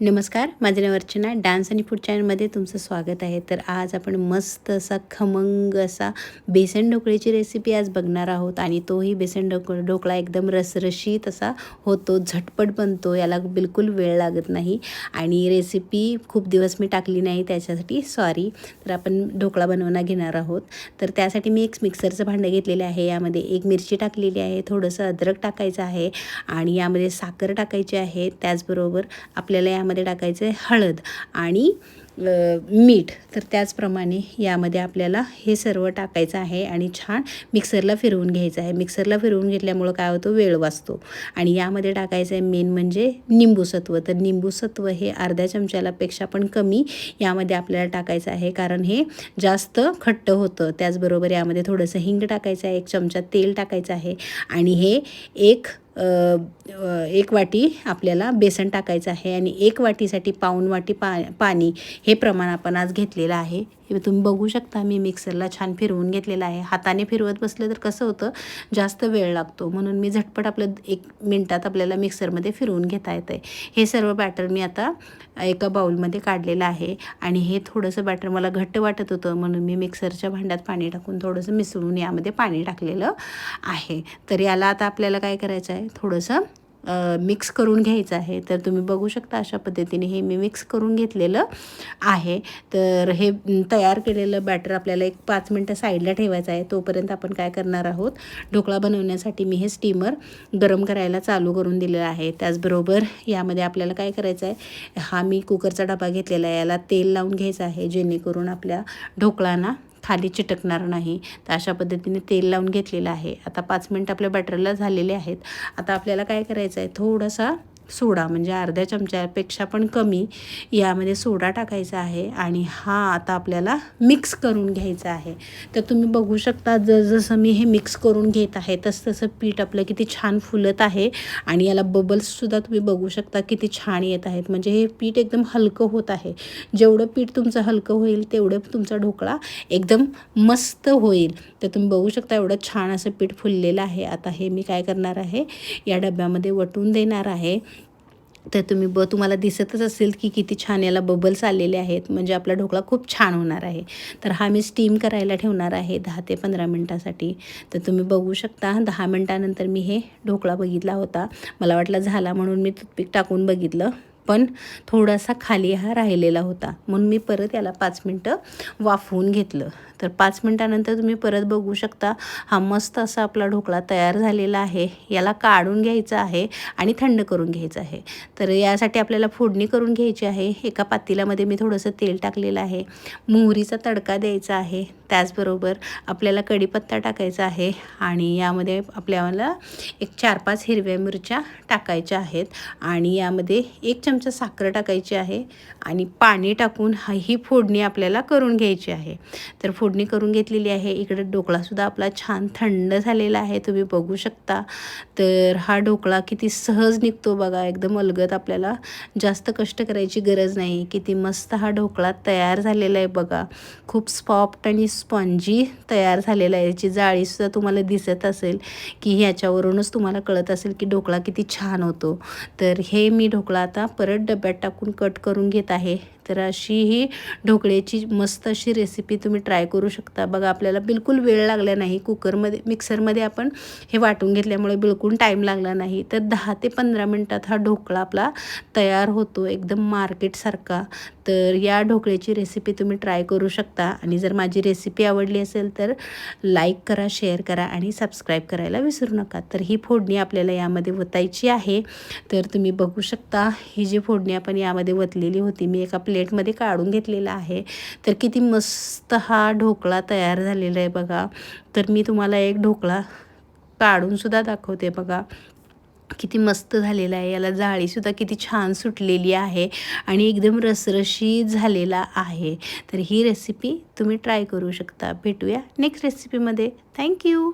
नमस्कार माझे नाव अर्चना. डान्स आणि फूड चॅनलमध्ये तुमचं स्वागत आहे. तर आज आपण मस्त असा खमंग असा बेसन ढोकळीची रेसिपी आज बघणार आहोत आणि तोही बेसन ढोक ढोकळा एकदम रसरशीत असा होतो झटपट बनतो याला बिलकुल वेळ लागत नाही आणि रेसिपी खूप दिवस मी टाकली नाही त्याच्यासाठी सॉरी तर आपण ढोकळा बनवणं घेणार आहोत. तर त्यासाठी मी एक मिक्सरचं भांडं घेतलेलं आहे. यामध्ये एक मिरची टाकलेली आहे थोडंसं अद्रक टाकायचं आहे आणि यामध्ये साखर टाकायची आहे. त्याचबरोबर आपल्याला यामध्ये टाकायचं आहे हळद आणि मीठ. तर त्याचप्रमाणे यामध्ये आपल्याला हे सर्व टाकायचं आहे आणि छान मिक्सरला फिरवून घ्यायचं आहे. मिक्सरला फिरवून घेतल्यामुळं काय होतं? वेळ वाचतो. आणि यामध्ये टाकायचं आहे मेन म्हणजे निंबूसत्व तर निंबूसत्व हे अर्ध्या चमच्यालापेक्षा पण कमी यामध्ये आपल्याला टाकायचं आहे. कारण हे जास्त खट्ट होतं. त्याचबरोबर यामध्ये थोडंसं हिंग टाकायचं आहे. एक चमचा तेल टाकायचं आहे. आणि हे एक एक वाटी आपल्याला बेसन टाकायचं आहे आणि एक वाटीसाठी पाऊण वाटी पा पाणी हे प्रमाण आपण आज घेतलेलं आहे. हे तुम्ही बघू शकता मी मिक्सरला छान फिरवून घेतलेलं आहे. हाताने फिरवत बसलं तर कसं होतं जास्त वेळ लागतो. म्हणून मी झटपट आपलं एक मिनटात आपल्याला मिक्सरमध्ये फिरवून घेता येतं आहे हे सर्व बॅटर मी आता एका बाऊलमध्ये काढलेलं आहे. आणि हे थोडंसं बॅटर मला घट्ट वाटत होतं म्हणून मी मिक्सरच्या भांड्यात पाणी टाकून थोडंसं मिसळून यामध्ये पाणी टाकलेलं आहे. तर याला आता आपल्याला काय करायचं आहे थोडंसं मिक्स करून घ्यायचं आहे. तर तुम्ही बघू शकता अशा पद्धतीने हे मी मिक्स करून घेतलेलं आहे. तर हे तयार केलेलं बॅटर आपल्याला एक पाच मिनटं साईडला ठेवायचं आहे. तोपर्यंत आपण काय करणार आहोत? ढोकळा बनवण्यासाठी मी हे स्टीमर गरम करायला चालू करून दिलेलं आहे. त्याचबरोबर यामध्ये आपल्याला काय करायचं आहे? हा मी कुकरचा डबा घेतलेला आहे. याला तेल लावून घ्यायचं आहे जेणेकरून आपल्या ढोकळांना खाली चिटकणार नाही. तर अशा पद्धतीने तेल लावून घेतलेलं आहे. आता पाच मिनटं आपल्या बॅटरला झालेले आहेत. आता आपल्याला काय करायचं आहे थोडासा सोडा म्हणजे अर्ध्या चमच्यापेक्षा पण कमी यामध्ये सोडा टाकायचा आहे आणि हा आता आपल्याला मिक्स करून घ्यायचा आहे. तर तुम्ही बघू शकता जसं मी हे मिक्स करून घेत आहे तसं तसं पीठ आपलं किती छान फुलत आहे आणि याला बबल्ससुद्धा तुम्ही बघू शकता किती छान येत आहेत. म्हणजे हे पीठ एकदम हलकं होत आहे. जेवढं पीठ तुमचं हलकं होईल तेवढं तुमचा ढोकळा एकदम मस्त होईल. तर तुम्ही बघू शकता एवढं छान असं पीठ फुललेलं आहे. आता हे मी काय करणार आहे या डब्यामध्ये वटून देणार आहे. तर तुम्ही ब तुम्हाला दिसतच असेल की किती छान याला बबल्स आलेले आहेत. म्हणजे आपला ढोकळा खूप छान होणार आहे. तर हा मी स्टीम करायला ठेवणार आहे दहा ते पंधरा मिनटासाठी. तर तुम्ही बघू शकता दहा मिनटानंतर मी हे ढोकळा बघितला होता. मला वाटलं झाला म्हणून मी टूथपिक टाकून बघितलं. पण थोडासा खाली हा राहिलेला होता. म्हणून मी परत याला पाच मिनटं वाफवून घेतलं. तर पाच मिनटानंतर तुम्ही परत बघू शकता हा मस्त असा आपला ढोकळा तयार झालेला आहे. याला काढून घ्यायचं आहे आणि थंड करून घ्यायचं आहे. तर यासाठी आपल्याला फोडणी करून घ्यायची आहे. एका पातेल्यामध्ये मी थोडंसं तेल टाकलेलं आहे. मोहरीचा तडका द्यायचा आहे. त्याचबरोबर आपल्याला कढीपत्ता टाकायचा आहे आणि यामध्ये आपल्याला एक चार पाच हिरव्या मिरच्या टाकायच्या आहेत आणि यामध्ये एक चमचा साखर टाकायची आहे आणि पाणी टाकून हा ही फोडणी आपल्याला करून घ्यायची आहे. तर फोड फोडणी करून घेतलेली आहे. इकडे ढोकळासुद्धा आपला छान थंड झालेला आहे. तुम्ही बघू शकता. तर हा ढोकळा किती सहज निघतो बघा. एकदम अलगत आपल्याला जास्त कष्ट करायची गरज नाही. किती मस्त हा ढोकळा तयार झालेला आहे बघा. खूप सॉफ्ट आणि स्पॉन्जी तयार झालेला आहे. याची जाळीसुद्धा तुम्हाला दिसत असेल की ह्याच्यावरूनच तुम्हाला कळत असेल की ढोकळा किती छान होतो. तर हे मी ढोकळा आता परत डब्यात टाकून कट करून घेत आहे. तर अशी ही ढोकळ्याची मस्त अशी रेसिपी तुम्ही ट्राय करू करू शकता. बघा आपल्याला बिलकुल वेळ लागला नाही. कुकरमध्ये मिक्सरमध्ये आपण हे वाटून घेतल्यामुळे बिलकुल टाईम लागला नाही. तर दहा ते पंधरा मिनटात हा ढोकळा आपला तयार होतो. एकदम मार्केटसारखा. तर या ढोकळ्याची रेसिपी तुम्ही ट्राय करू शकता. आणि जर माझी रेसिपी आवडली असेल तर लाईक करा शेअर करा आणि सबस्क्राईब करायला विसरू नका. तर ही फोडणी आपल्याला यामध्ये ओतायची आहे. तर तुम्ही बघू शकता ही जी फोडणी आपण यामध्ये ओतलेली होती मी एका प्लेटमध्ये काढून घेतलेला आहे. तर किती मस्त हा ढोकळा तयार झालेला आहे बघा. तर मी तुम्हाला एक ढोकळा काढूनसुद्धा दाखवते बघा. किती मस्त झालेला आहे. याला जाळीसुद्धा किती छान सुटलेली आहे आणि एकदम रसरशी झालेला आहे. तर ही रेसिपी तुम्ही ट्राय करू शकता. भेटूया नेक्स्ट रेसिपीमध्ये थँक्यू